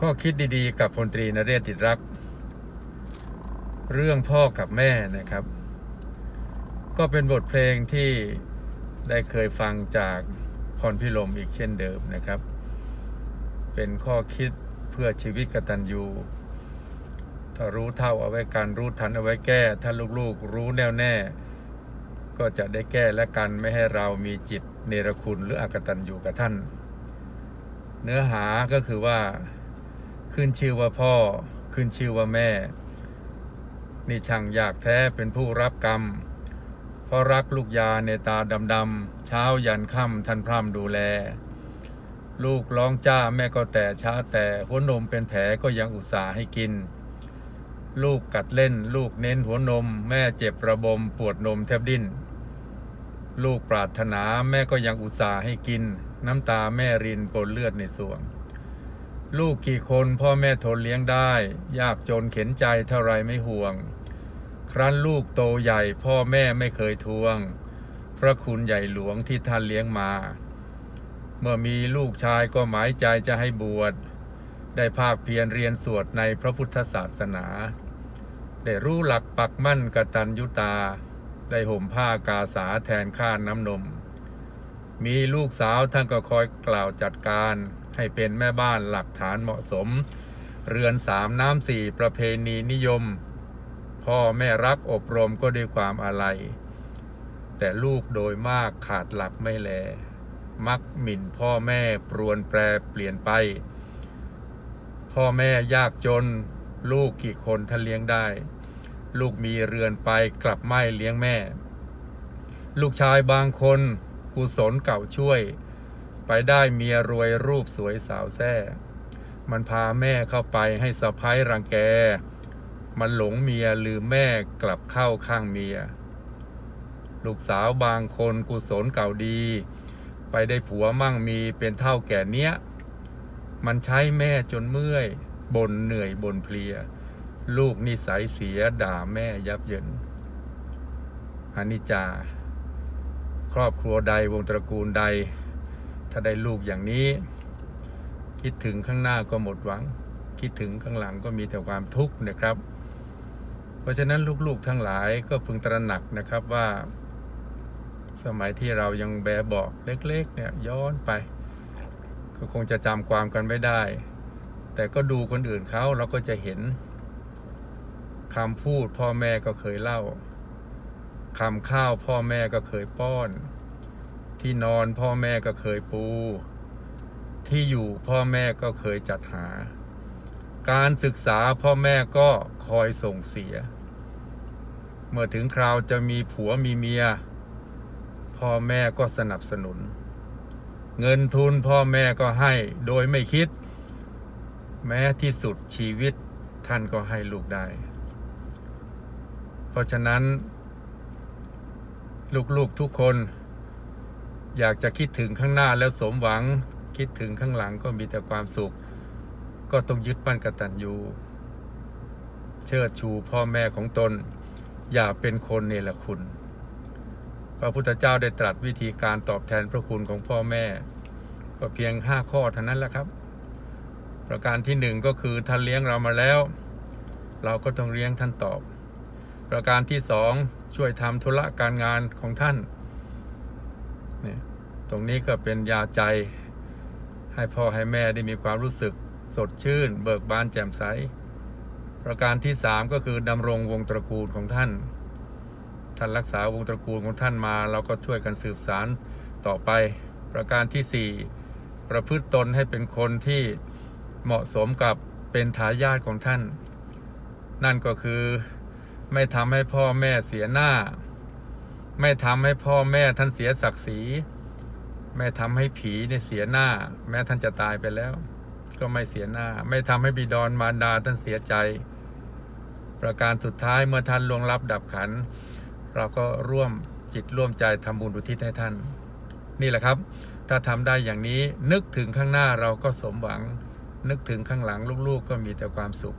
ข้อคิดดีๆ กับพลตรีนเรศติดรัก เรื่องพ่อกับแม่นะครับ ก็เป็นบทเพลงที่ได้เคยฟังจากพรพิลมอีกเช่นเดิมนะครับ เป็นข้อคิดเพื่อชีวิตกตัญญูถ้ารู้เท่าเอาไว้การรู้ทันเอาไว้แก้ ถ้าลูกๆ รู้แน่วแน่ ก็จะได้แก้และกันไม่ให้เรามีจิตเนรคุณหรืออกตัญญูกับท่าน เนื้อหาก็คือว่า ขึ้นชื่อว่าพ่อ ขึ้นชื่อว่าแม่ นี่ช่างยากแท้เป็นผู้รับกรรม เพราะรักลูกยาในตาดำๆเช้ายันค่ำท่านพร่ำดูแล ลูกร้องจ้าแม่ก็แต่ช้าแต่หัวนมเป็นแผลก็ยังอุตส่าห์ให้กิน ลูกกัดเล่น ลูกเน้นหัวนม แม่เจ็บระบมปวดนมแทบดิ้น ลูกปรารถนาแม่ก็ยังอุตส่าห์ให้กิน น้ำตาแม่รินปนเลือดในสวง ลูกกี่คนพ่อแม่ทนเลี้ยงได้ ยากจนเข็นใจเท่าไรไม่ห่วง ครั้นลูกโตใหญ่พ่อแม่ไม่เคยทวง พระคุณใหญ่หลวงที่ท่านเลี้ยงมา เมื่อมีลูกชายก็หมายใจจะให้บวช ได้ภาคเพียรเรียนสวดในพระพุทธศาสนา ได้รู้หลักปักมั่นกตัญญูตา ได้ห่มผ้ากาสาแทนข้าน้ำนม มีลูกสาวท่านก็คอยกล่าวจัดการ ให้เป็นแม่บ้านหลักฐานเหมาะสม เรือนสามน้ำสี่ประเพณีนิยม พ่อแม่รักอบรมก็ด้วยความอาลัย แต่ลูกโดยมากขาดหลักไม่แล มักหมิ่นพ่อแม่ปรวนแปรเปลี่ยนไป พ่อแม่ยากจน ลูกกี่คนท่านเลี้ยงได้ ลูกมีเรือนไปกลับไม่เลี้ยงแม่ ลูกชายบางคนกุศลเก่าช่วย ไปได้เมียรวยรูปสวยสาวแท้มันพาแม่เข้าไปให้สะพ้ายรังแก มันหลงเมียลืมแม่กลับเข้าข้างเมีย ลูกสาวบางคนกุศลเก่าดี ไปได้ผัวมั่งมีเป็นเท่าแก่เนี้ย มันใช้แม่จนเมื่อยบ่นเหนื่อยบ่นเพลีย ลูกนิสัยเสียด่าแม่ยับเยินอนิจจา ครอบครัวใดวงตระกูลใด ถ้าได้ลูกอย่างนี้ คิดถึงข้างหน้าก็หมดหวัง คิดถึงข้างหลังก็มีแต่ความทุกข์นะครับ เพราะฉะนั้นลูกๆทั้งหลายก็พึงตระหนักนะครับว่า สมัยที่เรายังแบเบอกเล็ก ๆ เนี่ยย้อนไป ก็คงจะจำความกันไม่ได้ แต่ก็ดูคนอื่นเขาเราก็จะเห็นคำพูดพ่อแม่ก็เคยเล่าคำข้าวพ่อแม่ก็เคยป้อน ที่นอนพ่อแม่ก็เคยปู ที่อยู่พ่อแม่ก็เคยจัดหา การศึกษาพ่อแม่ก็คอยส่งเสีย เมื่อถึงคราวจะมีผัวมีเมีย พ่อแม่ก็สนับสนุน เงินทุนพ่อแม่ก็ให้โดยไม่คิด แม้ที่สุดชีวิตท่านก็ให้ลูกได้ เพราะฉะนั้น ลูกๆทุกคน อยากจะคิดถึงข้างหน้าแล้วสมหวัง คิดถึงข้างหลังก็มีแต่ความสุข ก็ต้องยึดมั่นกตัญญูเชิดชูพ่อแม่ของตน อย่าเป็นคนเนรคุณ พระพุทธเจ้าได้ตรัสวิธีการตอบแทนพระคุณของพ่อแม่ ก็เพียงห้าข้อเท่านั้นแหละครับ ประการที่หนึ่งก็คือท่านเลี้ยงเรามาแล้ว เราก็ต้องเลี้ยงท่านตอบ ประการที่สองช่วยทำธุระการงานของท่าน ตรงนี้ก็เป็นยาใจ ให้พ่อให้แม่ได้มีความรู้สึกสดชื่น เบิกบานแจ่มใส ประการที่สามก็คือดำรงวงตระกูลของท่าน ท่านรักษาวงตระกูลของท่านมา เราก็ช่วยกันสืบสารต่อไป ประการที่สี่ประพฤติตนให้เป็นคนที่เหมาะสมกับเป็นทายาทของท่าน นั่นก็คือไม่ทำให้พ่อแม่เสียหน้า ไม่ทำให้พ่อแม่ท่านเสียศักดิ์ศรี ไม่ทำให้ผีเนี่ยเสียหน้า แม้ท่านจะตายไปแล้ว ก็ไม่เสียหน้า ไม่ทำให้บิดรมารดาท่านเสียใจ ประการสุดท้ายเมื่อท่านลวงลับดับขัน เราก็ร่วมจิตร่วมใจทำบุญอุทิศให้ท่าน นี่แหละครับ ถ้าทำได้อย่างนี้นึกถึงข้างหน้าเราก็สมหวัง นึกถึงข้างหลังลูกๆก็มีแต่ความสุข